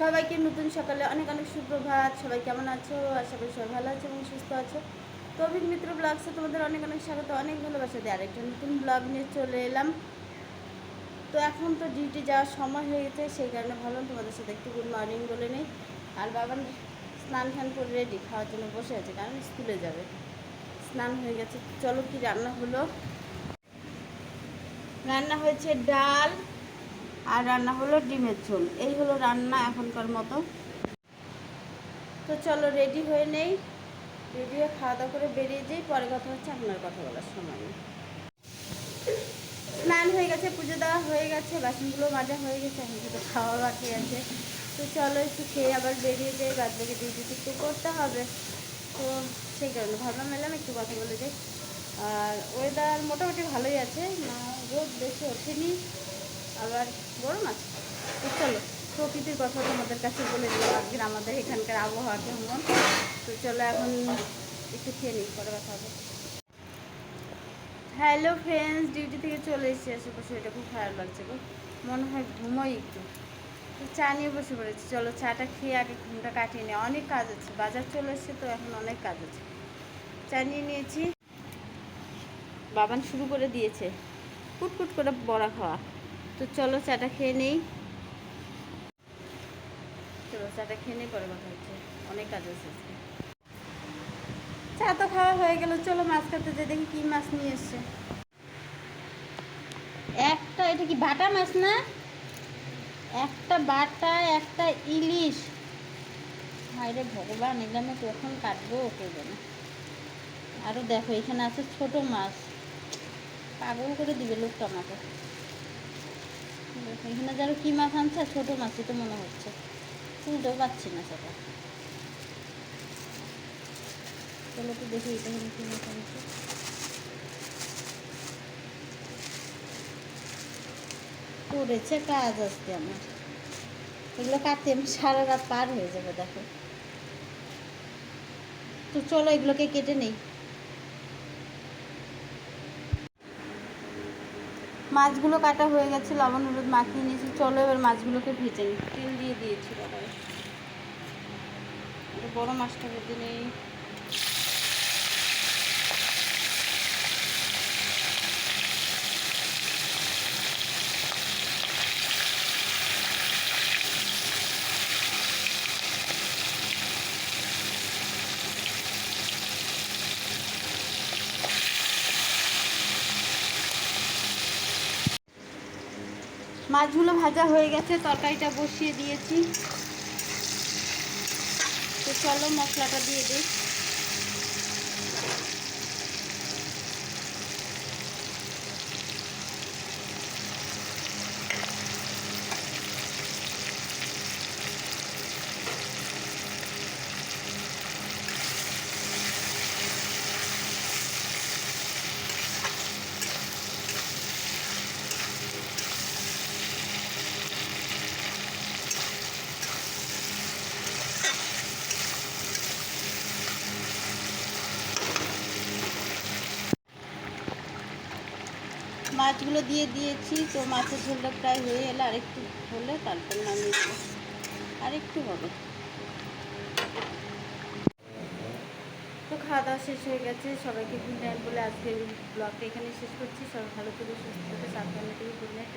সবাইকে নতুন সকালে অনেক অনেক সুপ্রভাত। সবাই কেমন আছো? আশা করি সবাই ভালো আছো এবং সুস্থ আছো। তো অভিক মিত্র ব্লগসে তোমাদের অনেক অনেক স্বাগত, অনেক ভালোবাসা দিয়ে আরেকটা নতুন ব্লগ নিয়ে চলে এলাম। তো এখন তো ডিউটি যাওয়ার সময় হয়ে গেছে, সেই কারণে ভাবলাম তোমাদের সাথে একটু গুড মর্নিং বলে নেই। আর বাবার স্নান টান করে রেডি খাওয়ার জন্য বসে আছে, কারণ স্কুলে যাবে। স্নান হয়ে গেছে, চলো কি রান্না হলো? রান্না হয়েছে ডাল আর রান্না হলো ডিমের ঝোল। এই হলো রান্না এখনকার মতো। তো চলো রেডি হয়ে নেই। রেডি হয়ে খাওয়া দাওয়া করে বেরিয়ে যাই। পরে কথা হচ্ছে আপনার কথা বলার সময়। স্নান হয়ে গেছে, পুজো দেওয়া হয়ে গেছে, বাসনগুলো মাজা হয়ে গেছে, এখন শুধু খাওয়া বাকি আছে। তো চলো একটু খেয়ে আবার বেরিয়ে যাই বাদ বাকি ডিউটি একটু করতে হবে। তো সেই কারণে ভাবলাম, এলাম, একটু কথা বলে যাই। আর ওয়েদার মোটামুটি ভালোই আছে। না, রোদ বেশি ওঠেনি। আবার গরম আছে তো চলো, প্রকৃতির কথা তোমাদের কাছে বলে দিলাম আজকে আমাদের এখানকার আবহাওয়া কেমন। তো চলো এখন একটু খেয়ে নিই, পরে কথা হবে। হ্যালো ফ্রেন্ডস ডিউটি থেকে চলে এসেছি আশেপাশে এটা খুব খারাপ লাগছে গো। মনে হয় ঘুমোই একটু। চা নিয়ে বসে পড়েছি। চলো, চাটা খেয়ে আগে ঘুমটা কাটিয়ে নিই। অনেক কাজ আছে, বাজার চলে এসছে তো এখন অনেক কাজ আছে। চা নিয়ে নিয়েছি। বাবান শুরু করে দিয়েছে। কুটকুট করে বড়া খাওয়া। তো চলো চাটা খেয়ে নেই। চলো চাটা খেয়ে নেই, পরে কথা হচ্ছে। অনেক কাজ আছে চা তো খাওয়া হয়ে গেল, চলো মাছ কাটতে যে দেখি কি মাছ নিয়ে এসছে। একটা, এটা কি বাটা মাছ না? একটা বাটা, একটা ইলিশ। হায়রে ভগবান, এগুলো আমি কখন কাটবো কে জানে আরও দেখো, এখানে আছে ছোট মাছ। পাগল করে দিবে লোকটা আমাকে। এখানে যারা কি মাছ আনছে? ছোট মাছই তো মনে হচ্ছে। তুলতেও পাচ্ছি না সেটা। চলো তো দেখি এটা এখানে কি মাছ আনছে। করেছে কাজ আজকে আমার। এগুলো কাটতে আমি সারা রাত পার হয়ে যাবে, দেখো। তো চলো এগুলোকে কেটে নেই। মাছগুলো কাটা হয়ে গেছে, লবণ, হলুদ মাখিয়ে নিয়েছি। চলো এবার মাছগুলোকে ভেজে নিই। তেল দিয়ে দিয়েছি বড় মাছটা ভেজে নেই। মাছগুলো ভাজা হয়ে গেছে তরকারিটা বসিয়ে দিয়েছি। তো চলো মশলাটা দিয়ে দিই। মাছগুলো দিয়ে দিয়েছি, তো মাছের ঝোলটা প্রায় হয়ে এলে আরেকটু হলে তারপর নামিয়ে দেবো আরেকটু হবে। তো খাওয়া দাওয়া শেষ হয়ে গেছে, সবাইকে গুড নাইট বলে আজকে ব্লগটা এখানে শেষ করছি। সবাই ভালো থেকে, সুস্থ থেকে, সাবধানে থেকে, গুড নাইট